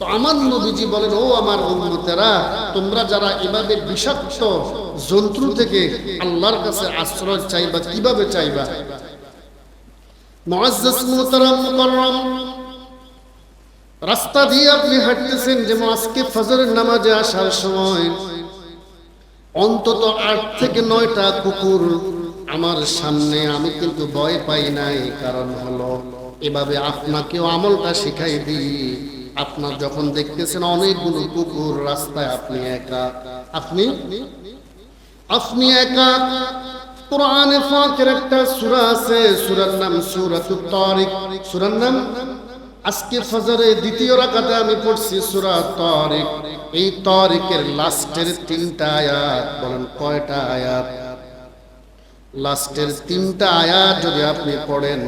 তো আমার নবীজি বলেন, ও আমার উম্মতেরা, তোমরা যারা এভাবে বিষাক্ত জন্তু থেকে আল্লাহর কাছে আশ্রয় চাইবা, কীভাবে চাইবা? রাস্তা দিয়ে আপনি হাঁটতেছেন যেমন আজকে ফজরের নামাজে আসার সময়, অন্তত আট থেকে নয়টা কুকুর আমার সামনে, আমি কিন্তু ভয় পাই নাই। কারণ হলো, এভাবে আপনাকেও আমলটা শিখাই দিই। আপনার যখন দেখতেছেন অনেকগুলো কুকুর রাস্তায় আপনি একা, আপনি? আপনি একা? কোরআনে ফাঁকের একটা সূরা আছে, সূরার নাম সূরাতুত তারিক সূরার নাম? আজকে ফজরে দ্বিতীয় রাকাতে আমি পড়ছি সূরা তারিক এই তারিকের লাস্টের তিনটা আয়াত, বলেন কয়টা আয়াত? লাস্টের তিনটা আয়াত যদি আপনি পড়েন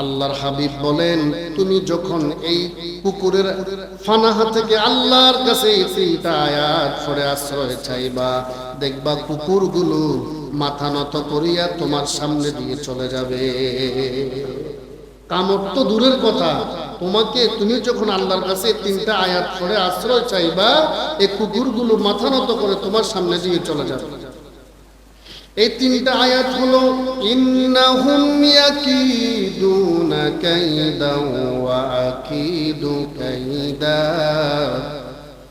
আল্লাহর হাবিব বলেন, তুমি যখন এই কুকুরের ফানাহা থেকে আল্লাহর কাছে আশ্রয় চাইবা, দেখবা কুকুরগুলো মাথা নত করিয়া তোমার সামনে দিয়ে চলে যাবে। কামড় তো দূরের কথা, তোমাকে তুমি যখন আল্লাহর কাছে তিনটা আয়াত পড়ে আশ্রয় চাইবা, এই কুকুরগুলো মাথা নত করে তোমার সামনে দিয়ে চলে যাবে। এই তিনটা আয়াত হলো, ইন্নাহুম ইয়াকিদুনা কাইদা ওয়া আকিদু কাইদা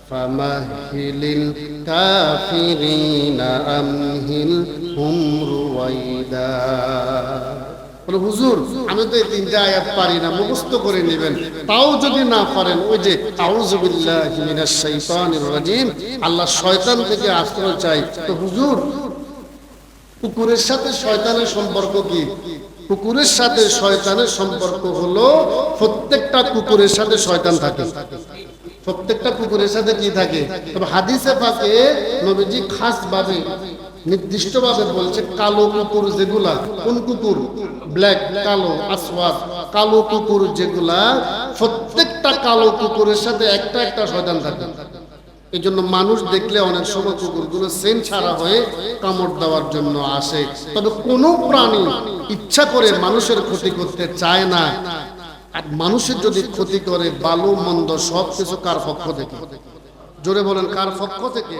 ফামাহিলিল কাফিরিনা আমহিল হুম রুয়াইদা বলে, হুজুর, আমি তো এই তিনটা আয়াত পারি না, মুখস্থ করে নেবেন। তাও যদি না পারেন, ওই যে আউযুবিল্লাহি মিনাশ শাইতানির রাজিম, আল্লাহ শয়তান থেকে আশ্রয় চাই। তো হুজুর কুকুরের সাথে শয়তানের সম্পর্ক কি? কুকুরের সাথে শয়তানের সম্পর্ক হলো প্রত্যেকটা কুকুরের সাথে শয়তান থাকে। প্রত্যেকটা কুকুরের সাথে কি থাকে? তবে হাদিসে পাকে নবীজি খাস ভাবে নির্দিষ্ট ভাবে বলছে কালো কুকুর যেগুলা, কোন কুকুর? ব্ল্যাক, কালো, আসওয়াদ, কালো কুকুর যেগুলা, প্রত্যেকটা কালো কুকুরের সাথে একটা একটা শয়তান থাকে। এই জন্য মানুষ দেখলে অনেক সময় কুকুরগুলো সেন ছাড়া হয়ে কামড় দেওয়ার জন্য আসে। তবে কোনো প্রাণী ইচ্ছা করে মানুষের ক্ষতি করতে চায় না। আর মানুষের যদি ক্ষতি করে, ভালো, মন্দ সব কিছু কার পক্ষ থেকে? জোরে বলেন, কার পক্ষ থেকে?